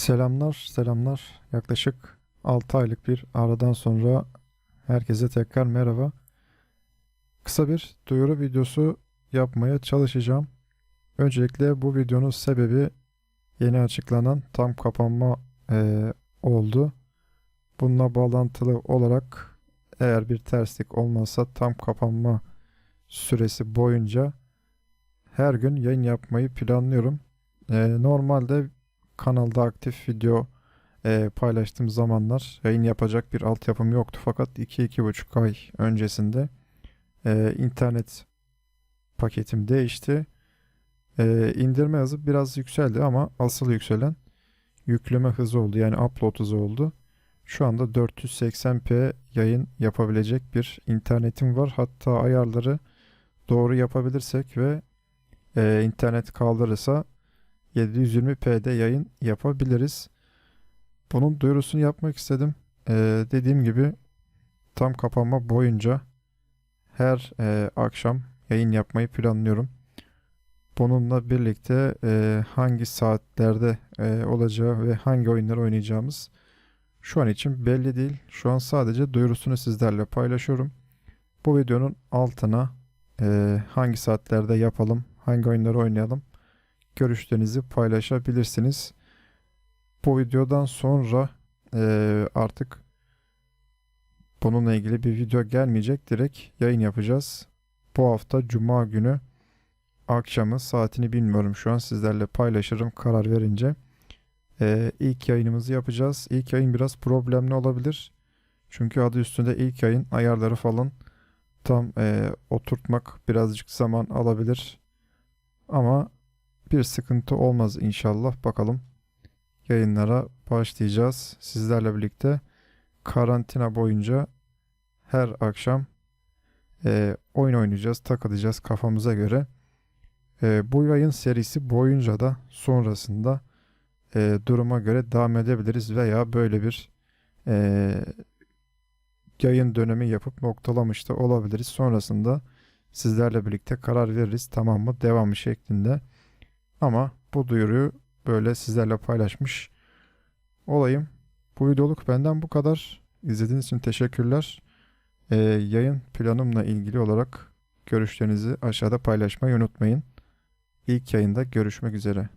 Selamlar, selamlar. Yaklaşık 6 aylık bir aradan sonra herkese tekrar merhaba. Kısa bir duyuru videosu yapmaya çalışacağım. Öncelikle bu videonun sebebi yeni açıklanan tam kapanma eee, oldu. Bununla bağlantılı olarak eğer bir terslik olmazsa tam kapanma süresi boyunca her gün yayın yapmayı planlıyorum. Eee, normalde kanalda aktif video e, paylaştığım zamanlar yayın yapacak bir altyapım yoktu. Fakat 2-2,5 ay öncesinde e, internet paketim değişti. E, indirme hızı biraz yükseldi ama asıl yükselen yükleme hızı oldu. Yani upload hızı oldu. Şu anda 480p yayın yapabilecek bir internetim var. Hatta ayarları doğru yapabilirsek ve e, internet kaldırırsa 720p'de yayın yapabiliriz. Bunun duyurusunu yapmak istedim. Ee, dediğim gibi tam kapanma boyunca her e, akşam yayın yapmayı planlıyorum. Bununla birlikte e, hangi saatlerde e, olacağı ve hangi oyunları oynayacağımız şu an için belli değil. Şu an sadece duyurusunu sizlerle paylaşıyorum. Bu videonun altına e, hangi saatlerde yapalım, hangi oyunları oynayalım görüşlerinizi paylaşabilirsiniz. Bu videodan sonra eee, artık bununla ilgili bir video gelmeyecek. Direkt yayın yapacağız. Bu hafta Cuma günü akşamı saatini bilmiyorum şu an sizlerle paylaşırım karar verince. Eee ilk yayınımızı yapacağız. İlk yayın biraz problemli olabilir. Çünkü adı üstünde ilk yayın ayarları falan tam eee, oturtmak birazcık zaman alabilir. Ama bir sıkıntı olmaz inşallah. Bakalım yayınlara başlayacağız. Sizlerle birlikte karantina boyunca her akşam e, oyun oynayacağız, takılacağız kafamıza göre. E, bu yayın serisi boyunca da sonrasında e, duruma göre devam edebiliriz veya böyle bir e, yayın dönemi yapıp noktalamış da olabiliriz. Sonrasında sizlerle birlikte karar veririz tamam mı devamı şeklinde. Ama bu duyuruyu böyle sizlerle paylaşmış olayım. Bu videoluk benden bu kadar. İzlediğiniz için teşekkürler. Ee, yayın planımla ilgili olarak görüşlerinizi aşağıda paylaşmayı unutmayın. İlk yayında görüşmek üzere.